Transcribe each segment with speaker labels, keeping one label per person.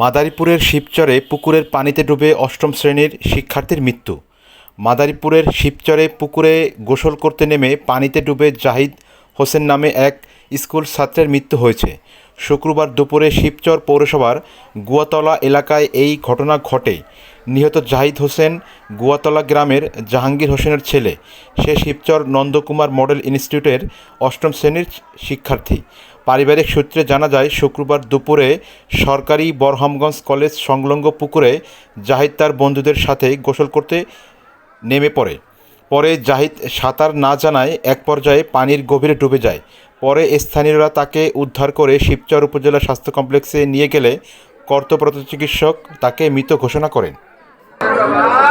Speaker 1: মাদারীপুরের শিবচরে পুকুরের পানিতে ডুবে অষ্টম শ্রেণির শিক্ষার্থীর মৃত্যু। মাদারীপুরের শিবচরে পুকুরে গোসল করতে নেমে পানিতে ডুবে জাহিদ হোসেন নামে এক স্কুল ছাত্রের মৃত্যু হয়েছে। শুক্রবার দুপুরে শিবচর পৌরসভার গুয়াতলা এলাকায় এই ঘটনা ঘটে। নিহত জাহিদ হোসেন গুয়াতলা গ্রামের জাহাঙ্গীর হোসেনের ছেলে। সে শিবচর নন্দকুমার মডেল ইনস্টিটিউটের অষ্টম শ্রেণির শিক্ষার্থী। পারিবারিক সূত্রে জানা যায়, শুক্রবার দুপুরে সরকারি বরহামগঞ্জ কলেজ সংলগ্ন পুকুরে জাহিদ তার বন্ধুদের সাথে গোসল করতে নেমে পড়ে। পরে জাহিদ সাঁতার না জানায় এক পর্যায়ে পানির গভীরে ডুবে যায়। পরে স্থানীয়রা তাকে উদ্ধার করে শিবচর উপজেলা স্বাস্থ্য কমপ্লেক্সে নিয়ে গেলে কর্তব্যরত চিকিৎসক তাকে মৃত ঘোষণা করেন। ಪ್ರಭಾ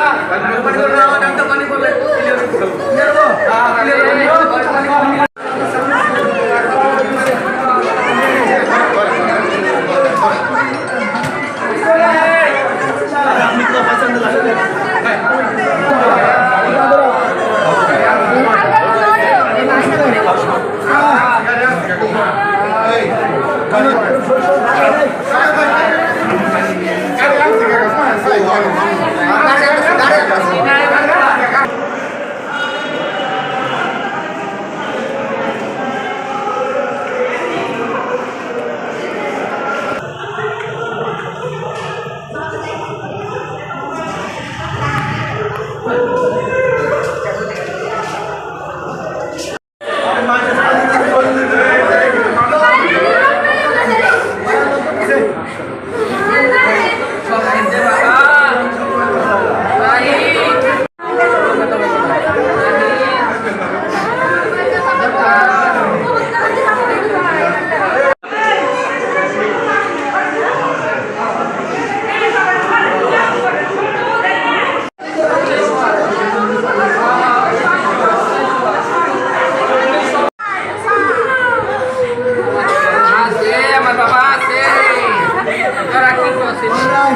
Speaker 1: ない。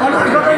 Speaker 1: あの仕事